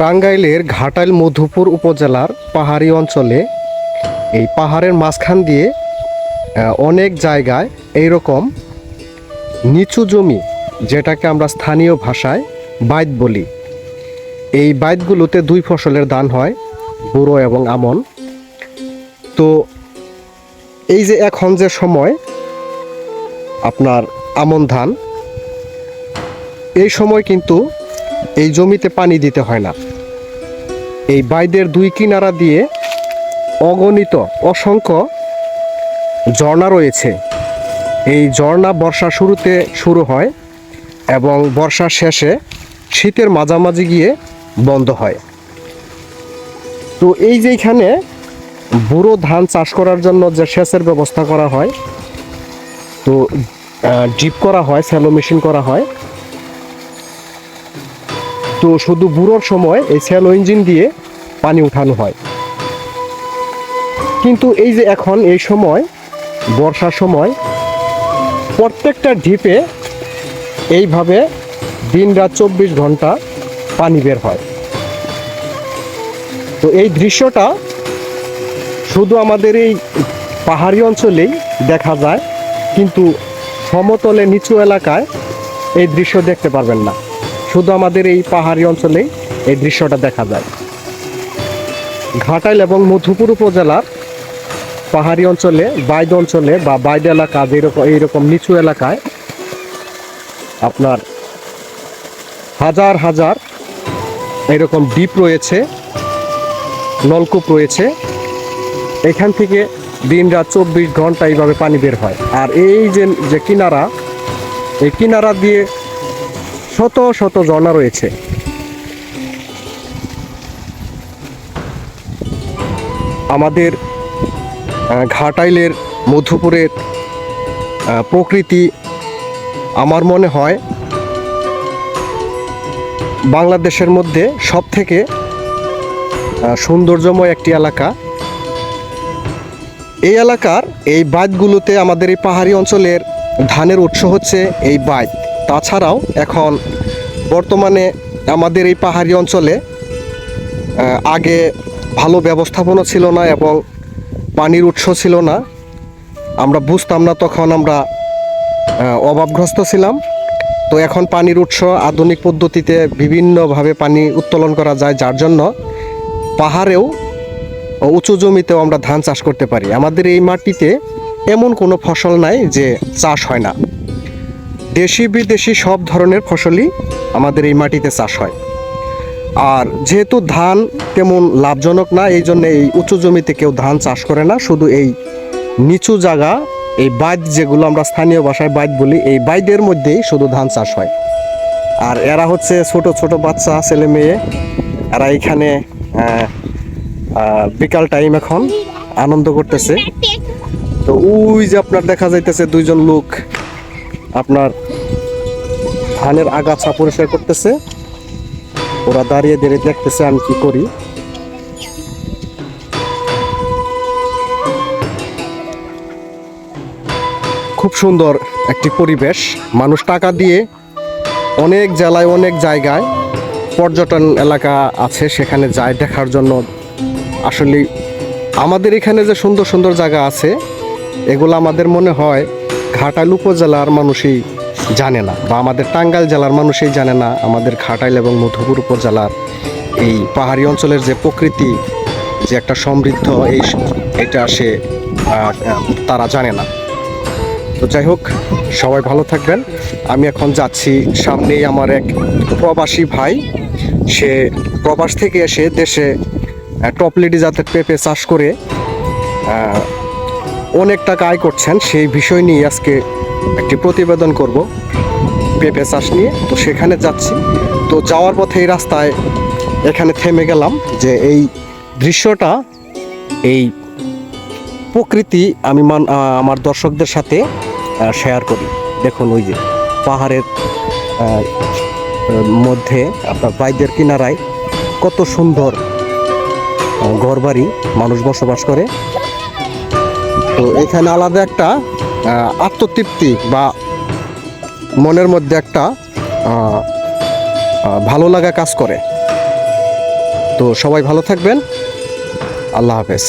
টাঙ্গাইলের ঘাটাইল মধুপুর উপজেলার পাহাড়ি অঞ্চলে এই পাহাড়ের মাঝখান দিয়ে অনেক জায়গায় এই রকম নিচু জমি, যেটাকে আমরা স্থানীয় ভাষায় বাইত বলি। এই বাইতগুলোতে দুই ফসলের ধান হয়, বুড়ো এবং আমন। তো এই যে এখন যে সময়, আপনার আমন ধান, এই সময় কিন্তু এই জমিতে পানি দিতে হয় না। এই বাইদের দুই কিনারা দিয়ে অগণিত অসংখ্য ঝর্ণা রয়েছে। এই ঝর্ণা বর্ষা শুরুতে শুরু হয় এবং বর্ষার শেষে শীতের মাঝামাঝি গিয়ে বন্ধ হয়। তো এই যে এখানে বুড়ো ধান চাষ করার জন্য যে সেচের ব্যবস্থা করা হয়, তো ডিপ করা হয় স্যালো মেশিন করা হয়। তো শুধু বুড়োর সময় এই স্যালো ইঞ্জিন দিয়ে পানি উঠানো হয়। কিন্তু এই যে এখন এই সময়, বর্ষার সময়, প্রত্যেকটা ঢিপে এইভাবে দিন রাত চব্বিশ ঘণ্টা পানি বের হয়। তো এই দৃশ্যটা শুধু আমাদের এই পাহাড়ি অঞ্চলেই দেখা যায়, কিন্তু সমতলে নিচু এলাকায় এই দৃশ্য দেখতে পারবেন না। শুধু আমাদের এই পাহাড়ি অঞ্চলেই এই দৃশ্যটা দেখা যায়। ঘাটাইল এবং মধুপুর উপজেলার পাহাড়ি অঞ্চলে, বাইদ অঞ্চলে বা বাইদ এলাকা যেরকম এইরকম নিচু এলাকায় আপনার হাজার হাজার এরকম দ্বীপ রয়েছে, নলকূপ রয়েছে। এখান থেকে দিন রাত চব্বিশ ঘণ্টা এইভাবে পানি বের হয়। আর এই যে যে কিনারা, এই কিনারা দিয়ে শত শত ঝর্ণা রয়েছে। আমাদের ঘাটাইলের মধুপুরের প্রকৃতি আমার মনে হয় বাংলাদেশের মধ্যে সব থেকে সৌন্দর্যময় একটি এলাকা। এই এলাকার এই বাঁধগুলোতে আমাদের এই পাহাড়ি অঞ্চলের ধানের উৎস হচ্ছে এই বাঁধ তাছাড়াও এখন বর্তমানে আমাদের এই পাহাড়ি অঞ্চলে আগে ভালো ব্যবস্থাপনা ছিল না এবং পানির উৎস ছিল না। আমরা বুঝতাম না তখন আমরা অভাবগ্রস্ত ছিলাম। তো এখন পানির উৎস আধুনিক পদ্ধতিতে বিভিন্নভাবে পানি উত্তোলন করা যায়, যার জন্য পাহাড়েও উঁচু জমিতেও আমরা ধান চাষ করতে পারি। আমাদের এই মাটিতে এমন কোনো ফসল নাই যে চাষ হয় না। দেশি বিদেশি সব ধরনের ফসলই আমাদের এই মাটিতে চাষ হয়। আর যেহেতু ধান তেমন লাভজনক না, এই জন্য এই উঁচু জমিতে কেউ ধান চাষ করে না, শুধু এই নিচু জায়গা, এই বাইদ যেগুলো আমরা স্থানীয় ভাষায় বাইদ বলি, এই বাইদের মধ্যেই শুধু ধান চাষ হয়। আর এরা হচ্ছে ছোট ছোট বাচ্চা, ছেলে, মেয়ে, এরা এখানে বিকাল টাইম এখন আনন্দ করতেছে। তো ওই যে আপনার দেখা যাইতেছে দুইজন লোক আপনার ধানের আগাছা পরিষ্কার করতেছে। ওরা দাঁড়িয়ে দাঁড়িয়ে দেখতেছে আমি কি করি। খুব সুন্দর একটি পরিবেশ। মানুষ টাকা দিয়ে অনেক জেলায়, অনেক জায়গায় পর্যটন এলাকা আছে, সেখানে যায় দেখার জন্য। আসলে আমাদের এখানে যে সুন্দর সুন্দর জায়গা আছে, এগুলো আমাদের মনে হয় ঘাটাইল উপজেলার মানুষই জানে না বা আমাদের টাঙ্গাইল জেলার মানুষই জানে না আমাদের ঘাটাইল এবং মধুপুর উপজেলার এই পাহাড়ি অঞ্চলের যে প্রকৃতি, যে একটা সমৃদ্ধ, এই এটা সে তারা জানে না। তো যাই হোক, সবাই ভালো থাকবেন। আমি এখন যাচ্ছি সামনেই আমার এক প্রবাসী ভাই। সে প্রবাস থেকে এসে দেশে টপ লিডি জাতের পেঁপে চাষ করে অনেক টাকা আয় করছেন, সেই বিষয় নিয়ে আজকে একটি প্রতিবেদন করব। পেঁপে চাষ নিয়ে। তো সেখানে যাচ্ছি। তো যাওয়ার পথে এই রাস্তায় এখানে থেমে গেলাম যে এই দৃশ্যটা, এই প্রকৃতি আমি মান আমার দর্শকদের সাথে শেয়ার করি। দেখুন ওই যে পাহাড়ের মধ্যে আপনার বাইদের কিনারায় কত সুন্দর ঘরবাড়ি, মানুষ বসবাস করে। তো এখানে আলাদা একটা আত্মতৃপ্তি বা মনের মধ্যে একটা ভালো লাগা কাজ করে। তো সবাই ভালো থাকবেন। আল্লাহ হাফেজ।